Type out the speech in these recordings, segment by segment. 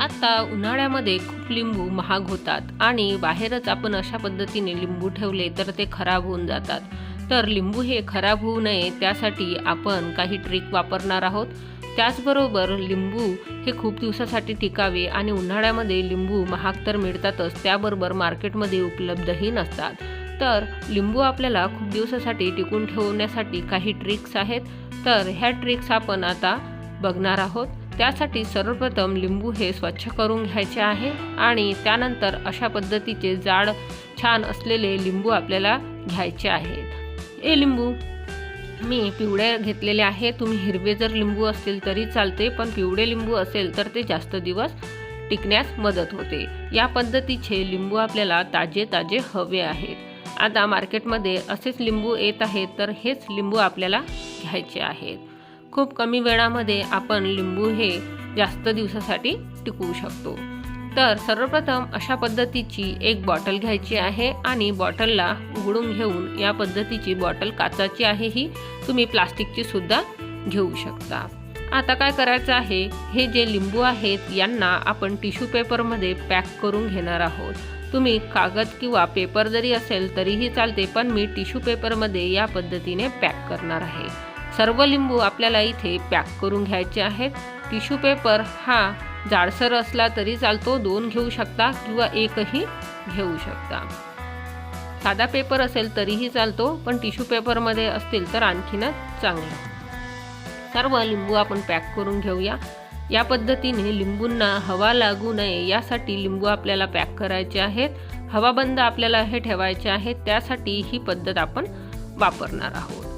आता उन्हाळ्यामध्ये खूप लिंबू महाग होतात आणि बाहेरच आपण अशा पद्धतीने लिंबू ठेवले तर ते खराब होऊन जातात. तर लिंबू हे खराब होऊ नये त्यासाठी आपण काही ट्रिक वापरणार आहोत. त्याचबरोबर लिंबू हे खूप दिवसासाठी टिकावे आणि उन्हाळ्यामध्ये लिंबू महाग तर मिळतातच त्याबरोबर मार्केटमध्ये उपलब्धही नसतात. तर लिंबू आपल्याला खूप दिवसासाठी टिकून ठेवण्यासाठी काही ट्रिक्स आहेत. तर ह्या ट्रिक्स आपण आता बघणार आहोत. त्यासाठी सर्वप्रथम लिंबू हे स्वच्छ करून घ्यायचे आहे आणि त्यानंतर अशा पद्धतीचे जाड छान असलेले लिंबू आपल्याला घ्यायचे आहेत. ए लिंबू मी पिवळे घेतलेले आहे. तुम्ही हिरवे जर लिंबू असतील तरी चालते पण पिवळे लिंबू असेल तर ते जास्त दिवस टिकण्यास मदत होते. या पद्धतीचे लिंबू आपल्याला ताजे ताजे हवे आहेत. आता मार्केटमध्ये असेच लिंबू येत आहेत तर हेच लिंबू आपल्याला घ्यायचे आहेत. खूप कमी वेळामध्ये आपण लिंबू हे जास्त दिवसासाठी टिकवू शकतो. तर सर्वप्रथम अशा पद्धतीची एक बॉटल घ्यायची आहे आणि बॉटलला उघडून घेऊन या पद्धतीची बॉटल काचाची आहे ही तुम्ही प्लास्टिकची सुद्धा घेऊ शकता. आता काय करायचं आहे? हे जे लिंबू आहेत यांना आपण टिश्यू पेपरमध्ये पॅक करून घेणार आहोत. तुम्ही कागद किंवा पेपर जरी असेल तरीही चालते पण मी टिश्यू पेपरमध्ये या पद्धतीने पॅक करणार आहे. सर्व लिंबू आपल्याला इथे पॅक करून घ्यायचे आहेत. टिश्यू पेपर हा जाडसर असला तरी चालतो दोन घेऊ शकता किंवा एकही घेऊ शकता. साधा पेपर असेल तरीही चालतो पण टिश्यू पेपरमध्ये असतील तर आणखीनच चांगलं. सर्व लिंबू आपण पॅक करून घेऊया. या पद्धतीने लिंबूंना हवा लागू नये यासाठी लिंबू आपल्याला पॅक करायचे आहेत. हवा बंद आपल्याला हे ठेवायचे आहेत त्यासाठी ही पद्धत आपण वापरणार आहोत.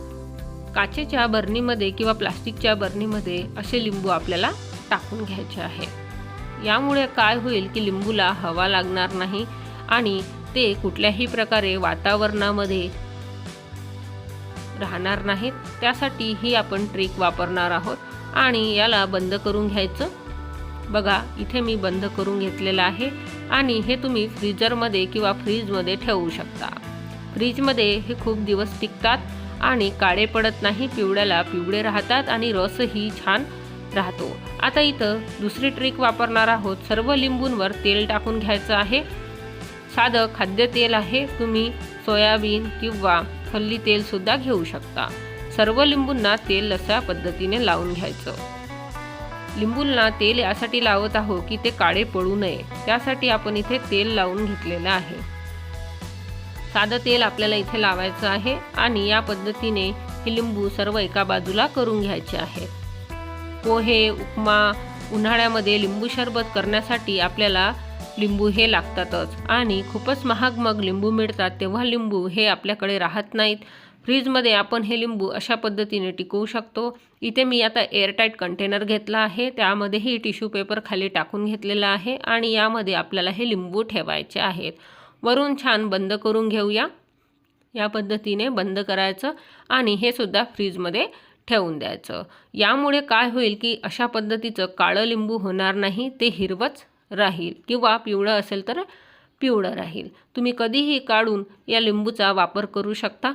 काचेच्या बरणीमध्ये किंवा प्लास्टिकच्या बरणीमध्ये असे लिंबू आपल्याला टाकून घ्यायचे आहे. यामुळे काय होईल की लिंबूला हवा लागणार नाही आणि ते कुठल्याही प्रकारे वातावरणामध्ये राहणार नाहीत. त्यासाठी ही आपण ट्रिक वापरणार आहोत आणि याला बंद करून घ्यायचं. बघा इथे मी बंद करून घेतलेलं आहे आणि हे तुम्ही फ्रीजरमध्ये किंवा फ्रीजमध्ये ठेवू शकता. फ्रीजमध्ये हे खूप दिवस टिकतात आणि काळे पडत नाही पिवळ्याला पिवळे राहतात आणि रसही छान राहतो. आता इथं दुसरी ट्रिक वापरणार आहोत. सर्व लिंबूंवर तेल टाकून घ्यायचं आहे. साधं खाद्यतेल आहे. तुम्ही सोयाबीन किंवा फल्ली तेलसुद्धा घेऊ शकता. सर्व लिंबूंना तेल अशा पद्धतीने लावून घ्यायचं. लिंबूंना तेल यासाठी लावत आहोत की ते काळे पडू नये. त्यासाठी आपण इथे तेल लावून घेतलेलं आहे. साधं तेल आपल्याला इथे लावायचं आहे आणि या पद्धतीने हे लिंबू सर्व एका बाजूला करून घ्यायचे आहे. पोहे उपमा उन्हाळ्यामध्ये लिंबू सरबत करण्यासाठी आपल्याला लिंबू हे लागतातच आणि खूपच महाग मग लिंबू मिळतात तेव्हा लिंबू हे आपल्याकडे राहत नाहीत. फ्रीजमध्ये आपण हे लिंबू अशा पद्धतीने टिकवू शकतो. इथे मी आता एअरटाईट कंटेनर घेतला आहे. त्यामध्येही टिश्यू पेपर खाली टाकून घेतलेला आहे आणि यामध्ये आपल्याला हे लिंबू ठेवायचे आहेत. वरून छान बंद करून घेऊया. या पद्धतीने बंद करायचं आणि हे सुद्धा फ्रीजमध्ये ठेवून द्यायचं. यामुळे काय होईल की अशा पद्धतीचं काळं लिंबू होणार नाही ते हिरवंच राहील किंवा पिवळं असेल तर पिवळं राहील. तुम्ही कधीही काढून या लिंबूचा वापर करू शकता.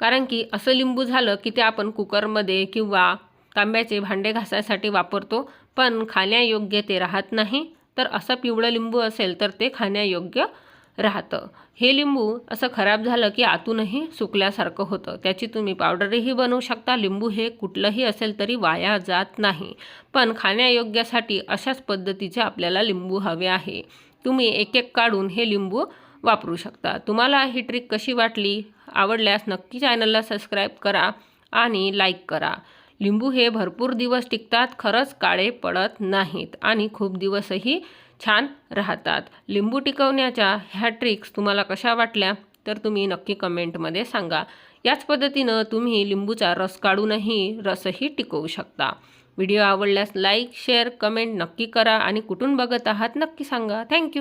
कारण की असं लिंबू झालं की ते आपण कुकरमध्ये किंवा तांब्याचे भांडे घासायसाठी वापरतो पण खाण्यायोग्य ते राहत नाही. तर असं पिवळं लिंबू असेल तर ते खाण्यायोग्य राहतं. हे लिंबू असं खराब झालं की आतूनही सुकल्यासारखं होतं. त्याची तुम्ही पावडरही बनवू शकता. लिंबू हे कुठलंही असेल तरी वाया जात नाही. पण खाण्यायोग्यासाठी अशाच पद्धतीचे आपल्याला लिंबू हवे आहे. तुम्ही एक एक काढून हे लिंबू वापरू शकता. तुम्हाला ही ट्रिक कशी वाटली? आवडल्यास नक्की चॅनलला सबस्क्राईब करा आणि लाईक करा. लिंबू हे भरपूर दिवस टिकतात खरंच काळे पडत नाहीत आणि खूप दिवसही छान राहतात. लिंबू टिकवण्याच्या ह्या ट्रिक्स तुम्हाला कशा वाटल्या? तर तुम्ही नक्की कमेंटमध्ये सांगा. याच पद्धतीनं तुम्ही लिंबूचा रस काढूनही रसही टिकवू शकता. व्हिडिओ आवडल्यास लाईक शेअर कमेंट नक्की करा आणि कुठून बघत आहात नक्की सांगा. थँक्यू